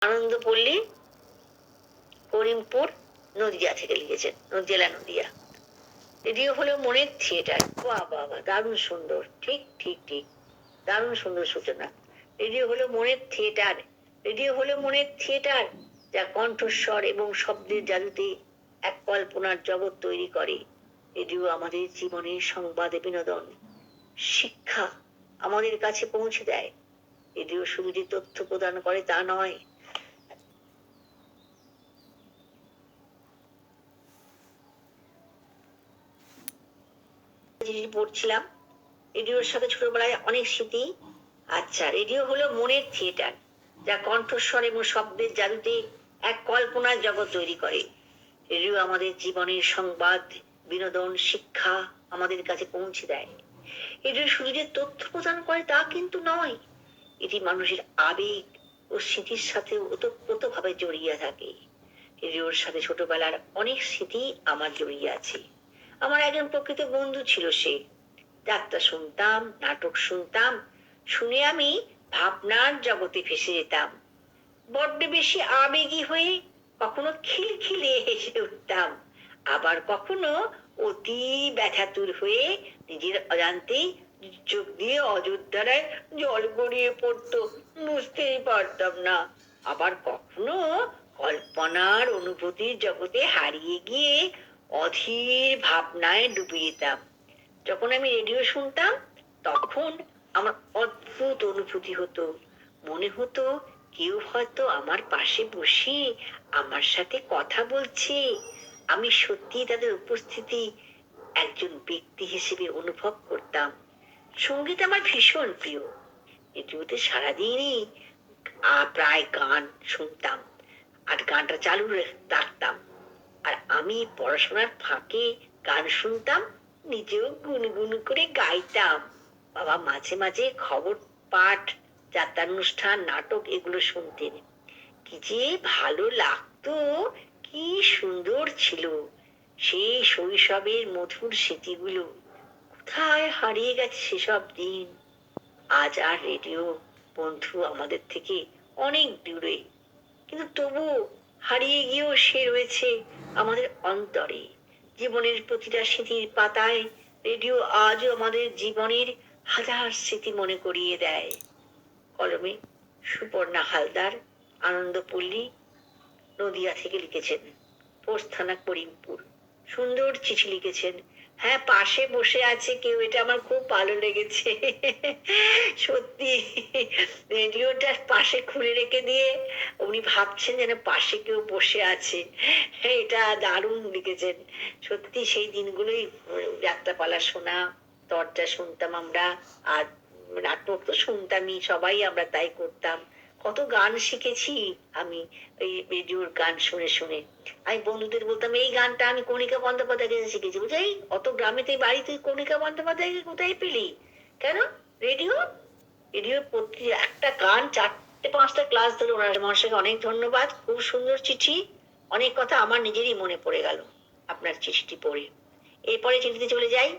আনন্দপল্লী করিমপুর, নদিয়া থেকে লিখেছেন জেলা নদিয়া। রেডিও হলো মনের থিয়েটার। বাহ বাহ দারুণ সুন্দর। ঠিক ঠিক ঠিক। দারুণ সুন্দর সূচনা। রেডিও হলো মনের থিয়েটার। রেডিও হলো মনের থিয়েটার, যা কণ্ঠস্বর এবং শব্দের জাদুতে এক কল্পনার জগৎ তৈরি করে। রেডিও আমাদের জীবনের সংবাদ বিনোদন। শিক্ষা আমাদের কাছে পৌঁছে দেয়। রেডিও শুধু যে তথ্য প্রদান করে তা নয় জিনিস পড়ছিলাম। রেডিওর সাথে ছোটবেলায় অনেক স্মৃতি। আচ্ছা রেডিও হলো মনের থিয়েটার, যা কণ্ঠস্বর এবং শব্দের জাদুতে এক কল্পনার জগৎ তৈরি করে। রেডিও আমাদের জীবনের সংবাদ, বিনোদন, শিক্ষা আমাদের কাছে পৌঁছে দেয়। রেডিও শুধু যে তথ্য প্রদান করে তা কিন্তু নয়, এটি মানুষের আবেগ ও স্মৃতির সাথে ওতপ্রোতভাবে জড়িয়ে থাকে। রেডিওর সাথে ছোটবেলার অনেক স্মৃতি আমার জড়িয়ে আছে। আমার একজন প্রকৃত বন্ধু ছিল সে। যাত্রা শুনতাম, নাটক শুনতাম, শুনে আমি ভাবনার জগতে ফেসে যেতাম। বড্ড বেশি আবেগী হয়ে কখনো খিলখিলে হেসে উঠতাম। আবার কখনো অতি ব্যথাতুর হয়ে নিজের অজান্তেই চোখ দিয়ে অযোধ্যারায় জল গড়িয়ে পড়তো, বুঝতেই পারতাম না। আবার কখনো কল্পনার অনুভূতির জগতে হারিয়ে গিয়ে অধীর ভাবনায় ডুবে যেতাম যখন আমি রেডিও শুনতাম, তখন আমার অদ্ভুত অনুভূতি হতো। মনে হতো কেউ হয়তো আমার পাশে বসে আমার সাথে কথা বলছে। আমি সত্যি তাদের উপস্থিতি একজন ব্যক্তি হিসেবে অনুভব করতাম। সংগীত আমার ভীষণ প্রিয়। রেডিওতে সারাদিনই প্রায় গান শুনতাম। আর গানটা চালু রাখতাম। আমি পড়াশোনার ফাঁকে গান শুনতাম, নিজেও গুনগুন করে গাইতাম। বাবা মাঝে মাঝে খবর পাঠ, যাত্রানুষ্ঠান, নাটক এগুলো শুনতেন। কি যে ভালো লাগতো, কি সুন্দর ছিল সেই শৈশবের মধুর স্মৃতিগুলো। কোথায় হারিয়ে গেছে সেসব দিন? আজ আর রেডিও, বন্ধু আমাদের থেকে অনেক দূরে। কিন্তু তবু হারিয়ে গিয়েও সে রয়েছে আমাদের অন্তরে। জীবনের প্রতিটা স্মৃতির পাতায় রেডিও আজও আমাদের জীবনের হাজার স্মৃতি মনে করিয়ে দেয়। কলমে সুপর্ণা হালদার, আনন্দপল্লী, নদিয়া থেকে লিখেছেন পোস্থানা করিমপুর। সুন্দর চিঠি লিখেছেন। হ্যাঁ পাশে বসে আছে কেউ, এটা আমার খুব ভালো লেগেছে। সত্যি, রেডিওটা পাশে খুলে রেখে দিয়ে উনি ভাবছেন যেন পাশে কেউ বসে আছে। হ্যাঁ এটা দারুণ লিখেছেন। সত্যি সেই দিনগুলোই যাত্রাপালা শোনা, দরজা শুনতাম আমরা, আর নাটক তো শুনতামই, সবাই আমরা তাই করতাম। কত গান শিখেছি আমি, এই রেডিওর গান শুনে শুনে। আমি বন্ধুদের বলতাম, এই গানটা আমি কণিকা বন্দ্যোপাধ্যায় কাছে শিখেছি। বুঝাই অত গ্রামেতে বাড়ি তুই কণিকা বন্দ্যোপাধ্যায়কে কোথায় পেলি? কেন? রেডিও? রেডিওর প্রতি একটা গান চারটে, পাঁচটা ক্লাস ধরে ওনার মহাশয়কে অনেক ধন্যবাদ, খুব সুন্দর চিঠি। অনেক কথা আমার নিজেরই মনে পড়ে গেল আপনার চিঠিটি পড়ে। এরপরে চিঠিতে চলে যাই।